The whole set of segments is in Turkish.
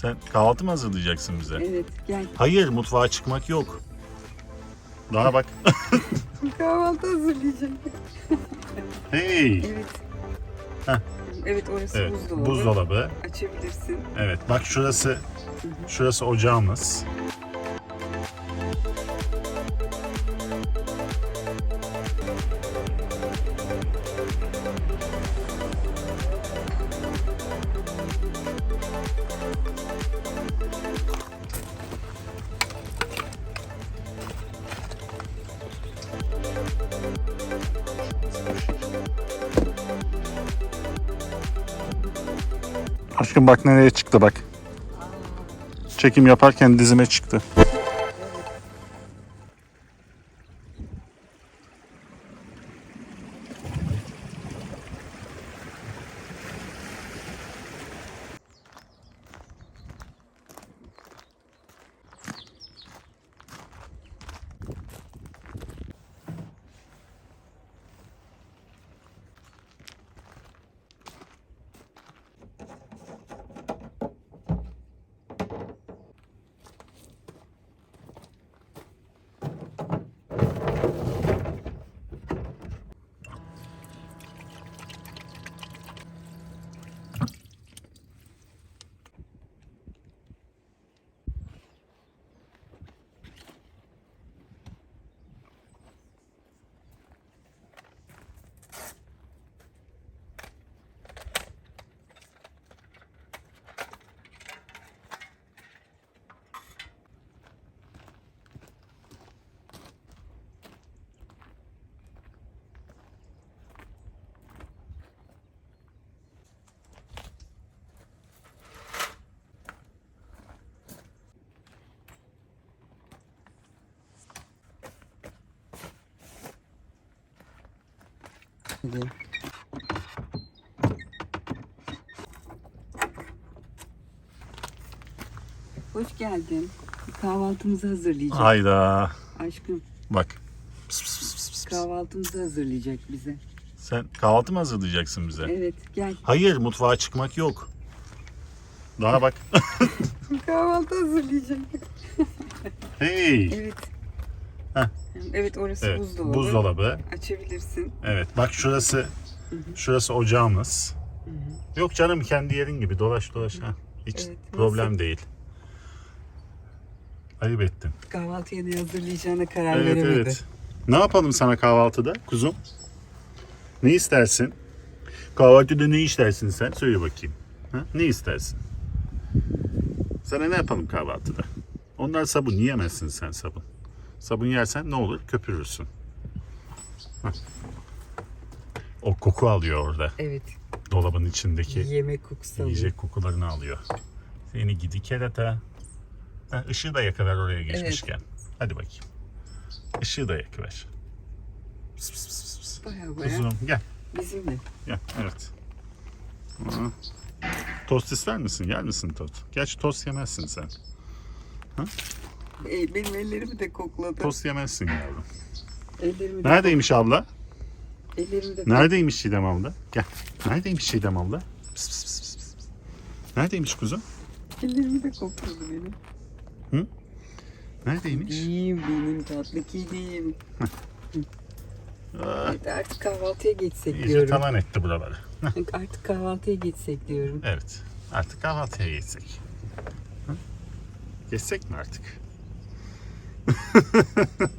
Sen kahvaltı mı hazırlayacaksın bize? Evet gel. Hayır mutfağa çıkmak yok. Daha bak. Kahvaltı hazırlayacağım. hey. Evet. Heh. Evet orası Evet, buzdolabı. buzdolabı. Açabilirsin. Evet, bak şurası şurası ocağımız. Aşkım bak nereye çıktı bak. Çekim yaparken dizime çıktı. Hadi. Hoş geldin. Kahvaltımızı hazırlayacak. Hayda. Aşkım Bak. Pıs pıs pıs pıs pıs. kahvaltımızı hazırlayacak bize. Sen kahvaltı mı hazırlayacaksın bize? Evet gel. Hayır mutfağa çıkmak yok. Daha bak. Kahvaltı hazırlayacak. hey. Evet. Heh. Evet orası Evet, buzdolabı. buzdolabı. Açabilirsin. Evet, bak şurası şurası ocağımız. Yok canım kendi yerin gibi dolaş dolaş ha. Hiç Evet, problem nasıl? değil. Ayıp ettin. Kahvaltıya ne hazırlayacağına karar Evet veremedi. evet. Ne yapalım sana kahvaltıda kuzum? Ne istersin? Kahvaltıda ne istersin sen? Söyle bakayım. Ha? Ne istersin? Sana ne yapalım kahvaltıda? Onlar sabun yiyemezsin sen sabun. Sabun yersen ne olur? Köpürürsün. Hah. O koku alıyor orada. Evet. Dolabın içindeki Yemek kokusu alıyor. yiyecek kokularını alıyor. Seni gidi kerata. Ha, ışığı da yakıver oraya geçmişken. Hadi bakayım. Işığı da yakıver. Pıs pıs pıs pıs. Baya baya Kuzum gel. bizimle. Gel evet. Aa. Tost ister misin? Yer misin tost? Gerçi tost yemezsin sen. E, benim ellerimi de kokladı. Tost yemezsin yavrum. Ellerimi de, Neredeymiş abla? ellerimi de Neredeymiş Çiğdem abla? Gel. Neredeymiş Çiğdem abla? Pıs pıs pıs pıs pıs. Neredeymiş kuzum? ellerimi de kokladı benim. Neredeymiş? İyiyim benim tatlı kedim. Aa, Evet, artık kahvaltıya geçsek iyice diyorum. talan etti buraları. Artık kahvaltıya geçsek diyorum. Evet. Artık kahvaltıya geçsek. Hı? Geçsek mi artık?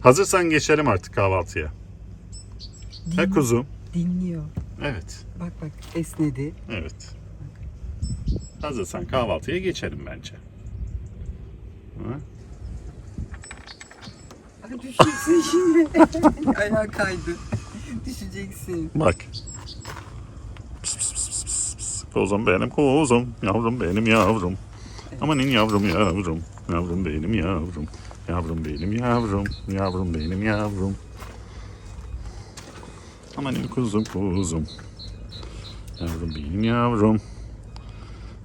Hazırsan geçelim artık kahvaltıya. He Din- kuzum. dinliyor. Evet. Bak bak esnedi. Evet. Hazırsan kahvaltıya geçelim bence. Hı? Ay düşeceksin şimdi. Ayağa kaydı. Düşeceksin. Bak. Pıs pıs pıs pıs pıs pıs. Kuzum benim kuzum. Yavrum benim yavrum. Amanin yavrum yavrum. Yavrum benim yavrum. Yavrum benim yavrum. Yavrum benim yavrum. Amanin kuzum kuzum. Yavrum benim yavrum.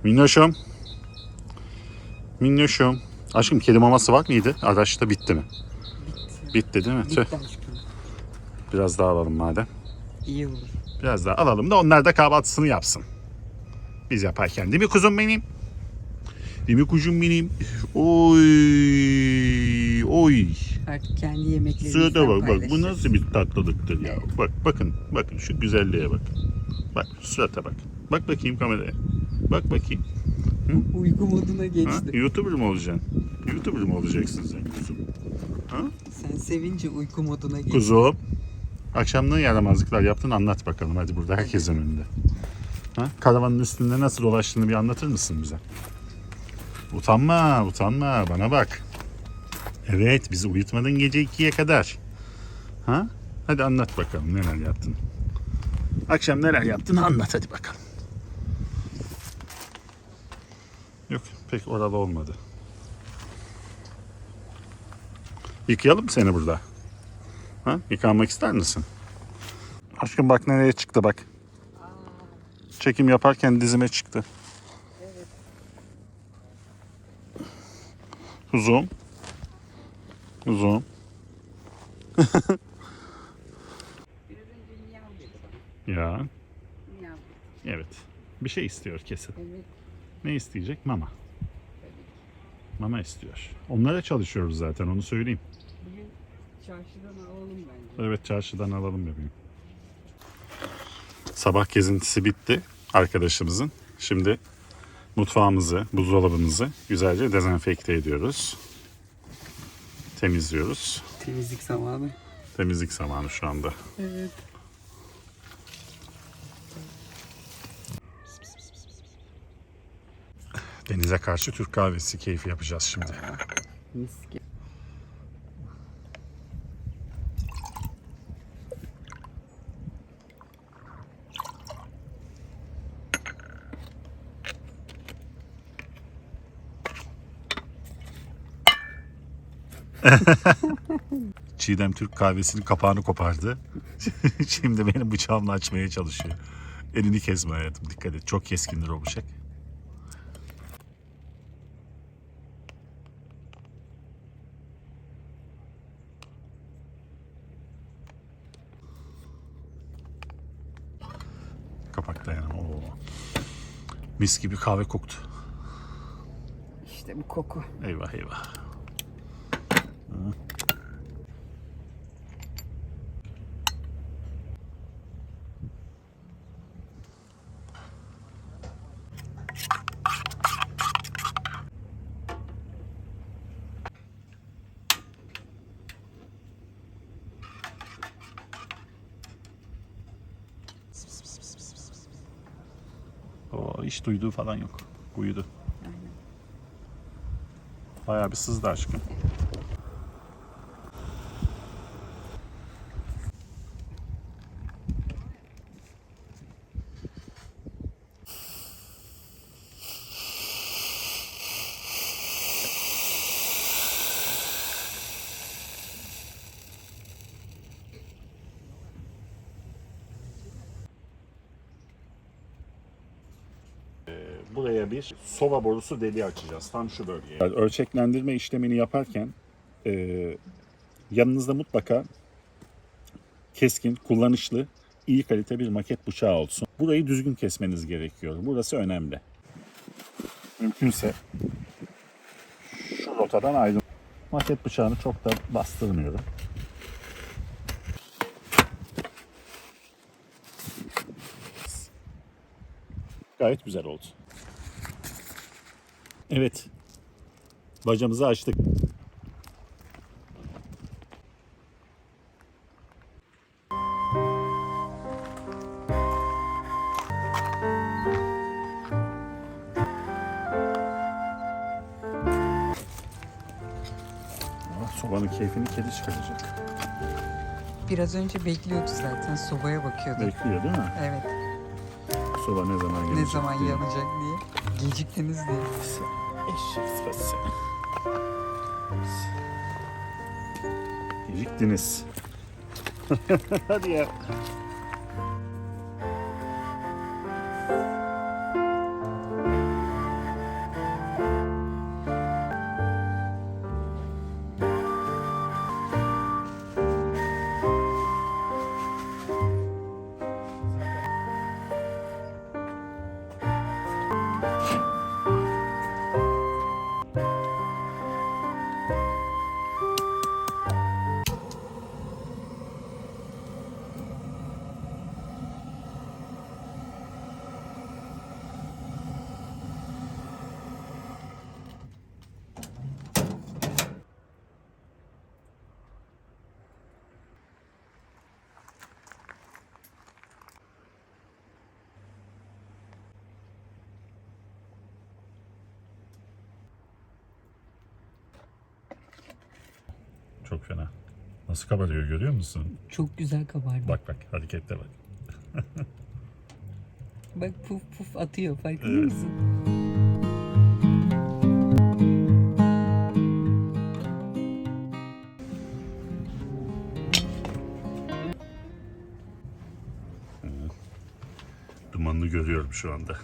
Minnoşum. Minnoşum. Aşkım kedi maması var mıydı? Araçta bitti mi? Bitti değil mi? Tüh. Bitti aşkım. Biraz daha alalım madem. İyi olur. Biraz daha alalım da onlar da kahvaltısını yapsın. Biz yaparken değil mi kuzum benim? Değil mi kuşum benim? Oy. Oy. Artık kendi yemeklerimizden Suya bak bak bu nasıl bir tatlılıktır ya. Bak bakın bakın şu güzelliğe bak. Bak surata bak. Bak bakayım kameraya. Bak bakayım. Uyku moduna Ha? geçti. YouTuber mı olacaksın? YouTuber mı olacaksın sen kuzum? Ha? Sen sevince uyku moduna geçti. Kuzum. Akşam ne yaramazlıklar yaptın anlat bakalım hadi burada herkesin önünde. Ha? Karavanın üstünde nasıl dolaştığını bir anlatır mısın bize? Utanma, utanma. Bana bak. Evet, bizi uyutmadın gece ikiye kadar. Ha? Hadi anlat bakalım neler yaptın. Akşam neler yaptın anlat hadi bakalım. Yok, pek oralı olmadı. Yıkayalım seni burada? Ha? Yıkanmak ister misin? Aşkım bak nereye çıktı bak. Çekim yaparken dizime çıktı. Dedi bana. Ya evet. Bir şey istiyor kesin. Evet. Ne isteyecek? Mama. Mama istiyor. Onlara çalışıyoruz zaten onu söyleyeyim. Bugün çarşıdan alalım bence. Evet çarşıdan alalım bebeğim. Sabah gezintisi bitti arkadaşımızın. Şimdi mutfağımızı, buzdolabımızı güzelce dezenfekte ediyoruz. Temizliyoruz. Temizlik zamanı. Temizlik zamanı şu anda. Evet. Denize karşı Türk kahvesi keyfi yapacağız şimdi. Mis Çiğdem Türk kahvesinin kapağını kopardı. Şimdi benim bıçağımla açmaya çalışıyor. Elini kesme hayatım dikkat et. Çok keskindir o bıçak. Kapak dayanamam. Oo. Mis gibi kahve koktu. İşte bu koku. Eyvah eyvah. O hiç duyduğu falan yok. Uyudu. Bayağı bir sızdı aşkım. Buraya bir soba borusu deliği açacağız. Tam şu bölgeye. Yani ölçeklendirme işlemini yaparken e, yanınızda mutlaka keskin, kullanışlı, iyi kalite bir maket bıçağı olsun. Burayı düzgün kesmeniz gerekiyor. Burası önemli. Mümkünse şu rotadan ayrılın. Maket bıçağını çok da bastırmıyorum. Gayet güzel oldu. Evet. Bacamızı açtık. Ah, Sobanın keyfini kedi çıkaracak. Biraz önce bekliyordu zaten. Sobaya bakıyordu. Bekliyor değil mi? Evet. Soba ne zaman gelecek? Ne zaman diye. yanacak diye. Geciktiniz diye. Eşek sıpası. Geciktiniz. Hadi ya. Çok fena. Nasıl kabarıyor görüyor musun? Çok güzel kabardı. Bak, Bak bak harekette bak. puf puf atıyor farkında Evet. mısın? Dumanını görüyorum şu anda.